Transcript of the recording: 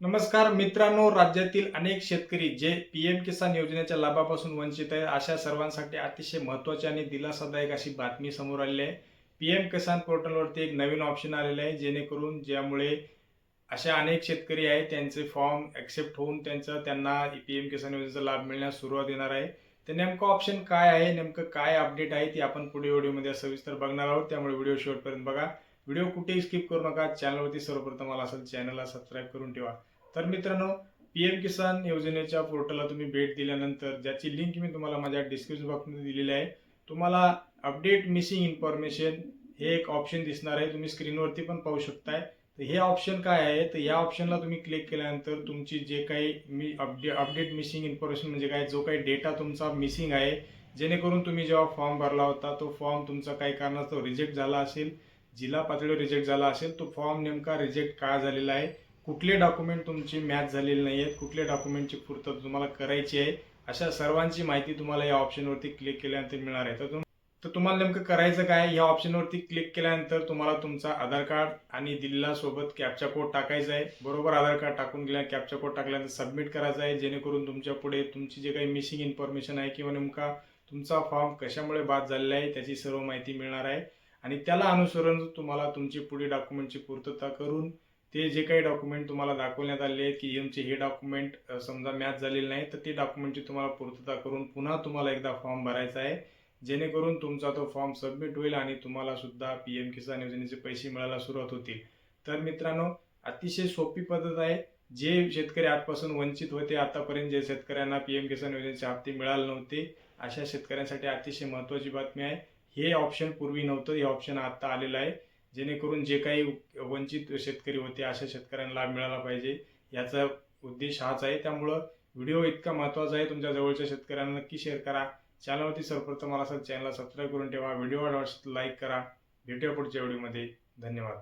नमस्कार मित्रांनो राज्यातील अनेक शेतकरी जे पी एम किसान योजनेच्या लाभापासून वंचित आहेत अशा सर्वांसाठी अतिशय महत्त्वाची आणि दिलासादायक अशी बातमी समोर आलेली आहे. पी एम किसान पोर्टलवरती एक नवीन ऑप्शन आलेलं आहे जेणेकरून ज्यामुळे अशा अनेक शेतकरी आहेत त्यांचे फॉर्म ॲक्सेप्ट होऊन त्यांचं त्यांना पी एम किसान योजनेचा लाभ मिळण्यास सुरुवात येणार आहे. तर नेमकं ऑप्शन काय आहे नेमकं काय अपडेट आहे ते आपण पुढे व्हिडिओमध्ये सविस्तर बघणार आहोत. त्यामुळे व्हिडिओ शेवटपर्यंत बघा. व्हिडिओ कुठेही स्किप करू नका. चॅनलवरती सर्वप्रथम मला असेल चॅनलला सबस्क्राईब करून ठेवा. तर मित्रांनो पी एम किसान योजनेच्या पोर्टलला तुम्ही भेट दिल्यानंतर ज्याची लिंक मी तुम्हाला माझ्या डिस्क्रिप्शन बॉक्समध्ये दिलेली आहे तुम्हाला अपडेट मिसिंग इन्फॉर्मेशन हे एक ऑप्शन दिसणार आहे. तुम्ही स्क्रीनवरती पण पाहू शकताय. तर हे ऑप्शन काय आहे? तर या ऑप्शनला तुम्ही क्लिक केल्यानंतर तुमची जे काही मी अपडे अपडेट मिसिंग इन्फॉर्मेशन म्हणजे काय जो काही डेटा तुमचा मिसिंग आहे जेणेकरून तुम्ही जेव्हा फॉर्म भरला होता तो फॉर्म तुमचा काही कारणास्तव रिजेक्ट झाला असेल. जिल्हा पातळीवर रिजेक्ट झाला असेल तो फॉर्म नेमका रिजेक्ट का झालेला आहे? कुठले डॉक्युमेंट तुमची मॅच झालेले नाही आहेत कुठल्या डॉक्युमेंटची पूर्तता तुम्हाला करायची आहे? अशा सर्वांची माहिती तुम्हाला या ऑप्शनवरती क्लिक केल्यानंतर मिळणार आहे. तर तर तुम्हाला नेमकं करायचं काय? या ऑप्शनवरती क्लिक केल्यानंतर तुम्हाला तुमचा आधार कार्ड आणि दिलेला सोबत कॅपचा कोड टाकायचा आहे. बरोबर आधार कार्ड टाकून गेल्या कॅप्चा कोड टाकल्यानंतर सबमिट करायचा आहे. जेणेकरून तुमच्यापुढे तुमची जे काही मिसिंग इन्फॉर्मेशन आहे किंवा नेमका तुमचा फॉर्म कशामुळे बाद झालेला आहे त्याची सर्व माहिती मिळणार आहे. आणि त्याला अनुसरून तुम्हाला तुमची पुढे डॉक्युमेंटची पूर्तता करून ते जे काही डॉक्युमेंट तुम्हाला दाखवण्यात आले आहेत की एमचे हे डॉक्युमेंट समजा मॅच झालेले नाही तर ते डॉक्युमेंटची तुम्हाला पूर्तता करून पुन्हा तुम्हाला एकदा फॉर्म भरायचा आहे. जेणेकरून तुमचा तो फॉर्म सबमिट होईल आणि तुम्हाला सुद्धा पी एम किसान योजनेचे पैसे मिळायला सुरुवात होतील. तर मित्रांनो अतिशय सोपी पद्धत आहे. जे शेतकरी आजपासून वंचित होते आतापर्यंत जे शेतकऱ्यांना पी एम किसान योजनेचे हप्ते मिळाले नव्हते अशा शेतकऱ्यांसाठी अतिशय महत्त्वाची बातमी आहे. हे ऑप्शन पूर्वी नव्हतं हे ऑप्शन आता आलेलं आहे. जेणेकरून जे काही वंचित शेतकरी होते अशा शेतकऱ्यांना लाभ मिळाला पाहिजे. याचा उद्देश हाच आहे. त्यामुळं व्हिडिओ इतका महत्त्वाचा आहे. तुमच्या जवळच्या शेतकऱ्यांना नक्की शेअर करा. चॅनलवरती सर्वप्रथम मला असेल चॅनलला सबस्क्राईब करून ठेवा. व्हिडिओ आवडल्यास लाईक करा. भेटूया पुढच्या व्हिडिओमध्ये धन्यवाद.